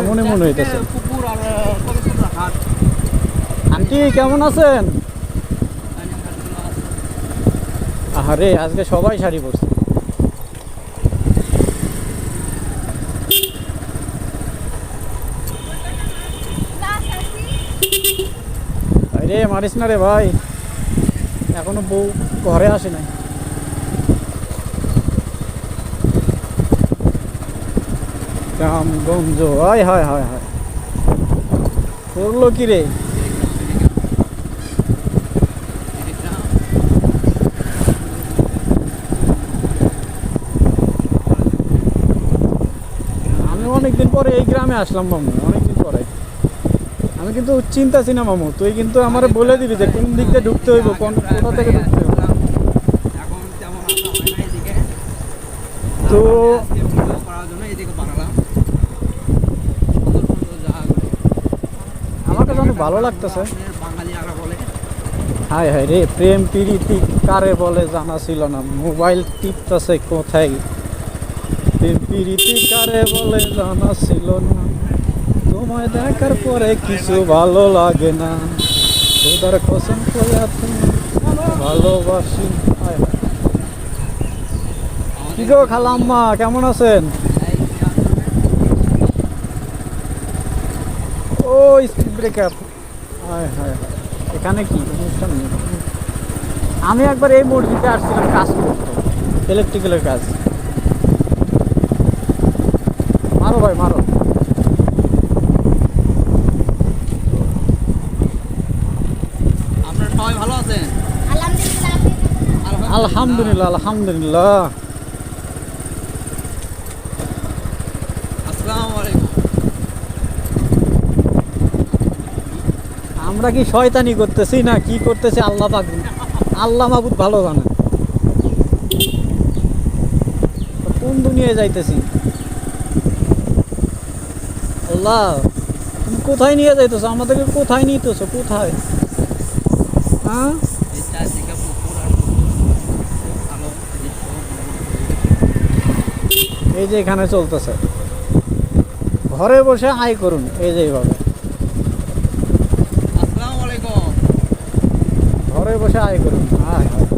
এমনই মনে হইতেছে। আন্টি, কেমন আছেন? আরে আজকে সবাই শাড়ি পরছে। রে মারিস না রে ভাই। এখনও বউ ঘরে আসে নাই। রামগঞ্জ হায় হায় হায় হায়। করল কি রে? আমি অনেকদিন পরে এই গ্রামে আসলাম মামু অনেকদিন পরে। আমি কিন্তু চিন্তা না মামু তুই কিন্তু আমার বলে দিবি যে কোন দিক দিয়ে ঢুকতে হইব কোন কোথা থেকে ঢুকতে হইব। তো অনেক ভালো লাগতেছে। হায় হায় রে, প্রেম প্রীতি কারে বলে জানা ছিল না। মোবাইল টিপতেছে কোথায়? প্রেম প্রীতি কারে বলে জানা ছিল না। তোমায় দেখার পরে কিছু ভালো লাগে না। তোদার কসম করে তুমি ভালোবাসি। কি গো খালাম্মা, কেমন আছেন? ব্রেকআপ হায় হায় হায়। এখানে কি? অনুষ্ঠান নেই। আমি একবার এই মসজিদে আসছিলাম কাজ করতে। ইলেকট্রিক্যালের কাজ। মারো ভাই মারো। আপনারা সবাই ভালো আছেন? আলহামদুলিল্লাহ আলহামদুলিল্লাহ। আমরা কি শয়তানি করতেছি না কি করতেছি? আল্লাহ পাক আল্লাহ মাহবুদ ভালো জানে। কোন দুনিয়ায় যাইতেছি? আল্লাহ তুমি কোথায় নিয়ে যাইতেছো? আমাদেরকে কোথায় নিতেছো? কোথায়? হ্যাঁ? এই যে এখানে চলতেছে। ঘরে বসে আয় করুন। এই যে এইভাবে। বসে আয় করুন। আয় হায়